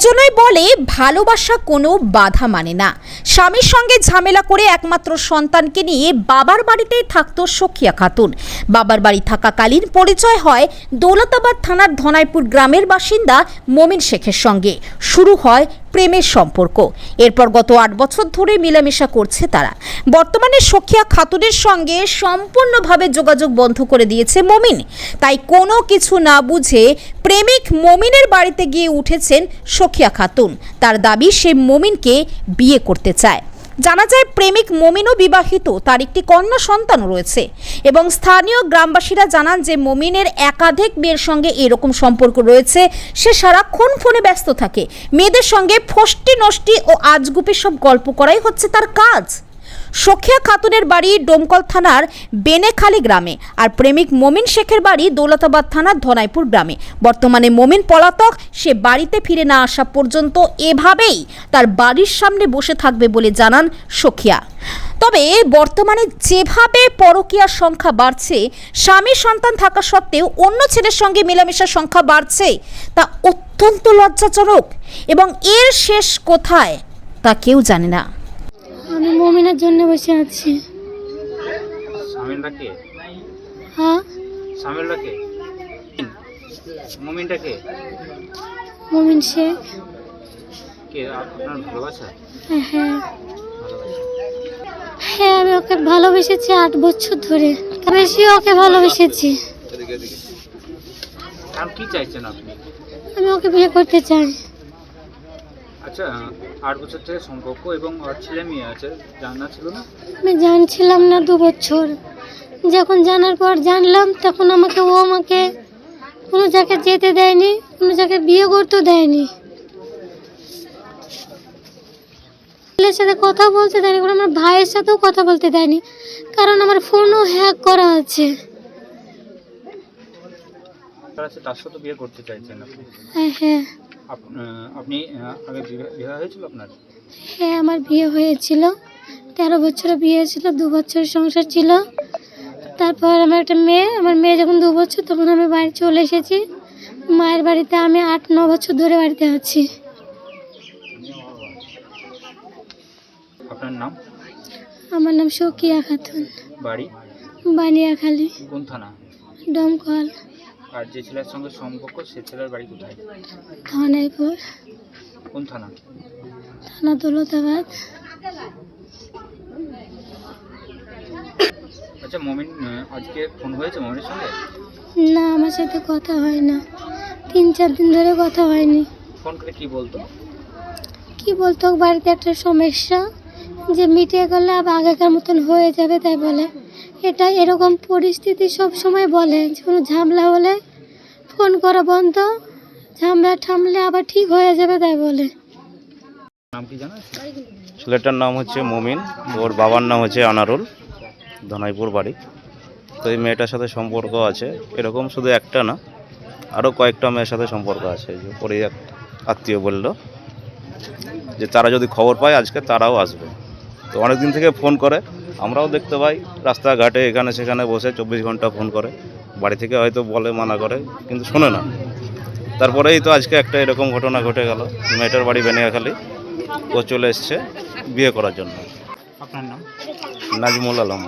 লোকজনই বলে, ভালোবাসা কোনো বাধা মানে না। স্বামীর সঙ্গে ঝামেলা করে একমাত্র সন্তানকে নিয়ে বাবার বাড়িতেই থাকত সখিয়া খাতুন। বাবার বাড়ি থাকাকালীন পরিচয় হয় দৌলতাবাদ থানার ধনাইপুর গ্রামের বাসিন্দা মমিন শেখের সঙ্গে। শুরু হয় প্রেমের সম্পর্ক। এরপর গত আট বছর ধরে মেলামেশা করছে তারা। বর্তমানে সখিয়া খাতুনের সঙ্গে সম্পূর্ণভাবে যোগাযোগ বন্ধ করে দিয়েছে মমিন। তাই কোনো কিছু না বুঝে প্রেমিক মমিনের বাড়িতে গিয়ে উঠেছেন সখিয়া খাতুন। তার দাবি, সে মমিনকে বিয়ে করতে চায়। জানা যায় প্রেমিক মমিনও বিবাহিত, তার একটি কন্যা সন্তান রয়েছে। এবং স্থানীয় গ্রামবাসীরা জানান যে মমিনের একাধিক মেয়ের সঙ্গে এরকম সম্পর্ক রয়েছে, সে সারাক্ষণ ফোনে ব্যস্ত থাকে। মেয়েদের সঙ্গে ফষ্টি নষ্টি ও আজগুপি সব গল্প করাই হচ্ছে তার কাজ। সখিয়া খাতুনের বাড়ি ডোমকল থানার বেনেখালি গ্রামে আর প্রেমিক মমিন শেখের বাড়ি দৌলতাবাদ থানার ধনাইপুর গ্রামে। বর্তমানে মমিন পলাতক, সে বাড়িতে ফিরে না আসা পর্যন্ত এভাবেই তার বাড়ির সামনে বসে থাকবে বলে জানান সখিয়া। তবে বর্তমানে যেভাবে পরকীয়ার সংখ্যা বাড়ছে, স্বামী সন্তান থাকা সত্ত্বেও অন্য ছেলের সঙ্গে মেলামেশার সংখ্যা বাড়ছে, তা অত্যন্ত লজ্জাজনক এবং এর শেষ কোথায় তা কেউ জানে না। মমিনের জন্য বসে আছি। হ্যাঁ? কে মুমিনটা কে মমিন শেখ কে? আপনার ভালোবাসা? হ্যাঁ হ্যাঁ। হ্যাঁ আমি ওকে ভালোবেসেছি আট বছর ধরে। বেশি ওকে ভালোবেসেছি। কি চাইছেন আপনি? আমি ওকে বিয়ে করতে চাই। আচ্ছা আট বছর থেকে সম্পর্ক এবং ছেলে মেয়ে আছে, জানা ছিল না? আমি জানছিলাম না দু বছর। যখন জানার পর জানলাম, তখন আমাকে ও আমাকে কোনো জায়গায় যেতে দেয়নি, কোনো জায়গায় বিয়ে করতেও দেয়নি। ছেলের সাথে কথা বলতে দেয়নি কারণ আমার ভাইয়ের সাথেও কথা বলতে দেয়নি, কারণ আমার ফোনও হ্যাক করা আছে। তার আছে তার সাথে বিয়ে করতে চাইছেন আপনি? হ্যাঁ হ্যাঁ। আপনি আগে বিবাহ হয়েছিল আপনার? হ্যাঁ আমার বিয়ে হয়েছিল। তেরো বছরে বিয়ে ছিল দু বছর সংসার ছিল। তারপর আমার একটা মেয়ে আমার মেয়ে যখন দু বছর তখন আমি বাড়ি চলে এসেছি। মায়ের বাড়িতে আমি আট ন বছর ধরে বাড়িতে আছি। আপনার নাম? আমার নাম সকিয়া খাতুন। বাড়ি? বানিয়াখালী। কোন থানা? ডমকল আর যে ছেলের সঙ্গে সম্পর্ক সে ছেলের বাড়ি কোথায়? ধনাইপুর কোন থানা? থানা দৌলতাবাদ। আচ্ছা মমিন আজকে ফোন হয়েছে মমিনের সঙ্গে? না আমার সাথে কথা হয় না। তিন চার দিন ধরে কথা হয়নি। ফোন করে কি বলতো? কি বলতো বাড়িতে একটা সমস্যা। যে মিটিয়ে গেলে আবার আগেকার মতন হয়ে যাবে তাই বলে। এটা এরকম পরিস্থিতি সব সময় বলে, কোনো ঝামেলা হলে ফোন করা বন্ধ, ঝামেলা ঠামলে আবার ঠিক হয়ে যাবে তাই বলে। ছেলেটার নাম হচ্ছে মমিন, ওর বাবার নাম হচ্ছে আনারুল, ধনাইপুর বাড়ি। তো এই মেয়েটার সাথে সম্পর্ক আছে, এরকম শুধু একটা না আরও কয়েকটা মেয়ের সাথে সম্পর্ক আছে যে পরে এক আত্মীয় বলল যে তারা যদি খবর পায় আজকে তারাও আসবে। তো অনেক দিন থেকে ফোন করে আমরাও দেখতে পাই রাস্তাঘাটে এখানে সেখানে বসে চব্বিশ ঘণ্টা ফোন করে বাড়ি থেকে হয়তো বলে মানা করে কিন্তু শোনে না। তারপরেই তো আজকে একটা এরকম ঘটনা ঘটে গেল মেয়েটার বাড়ি বেনিয়াখালী ও চলে এসছে বিয়ে করার জন্য। আপনার নাম? নাজমুল আলম।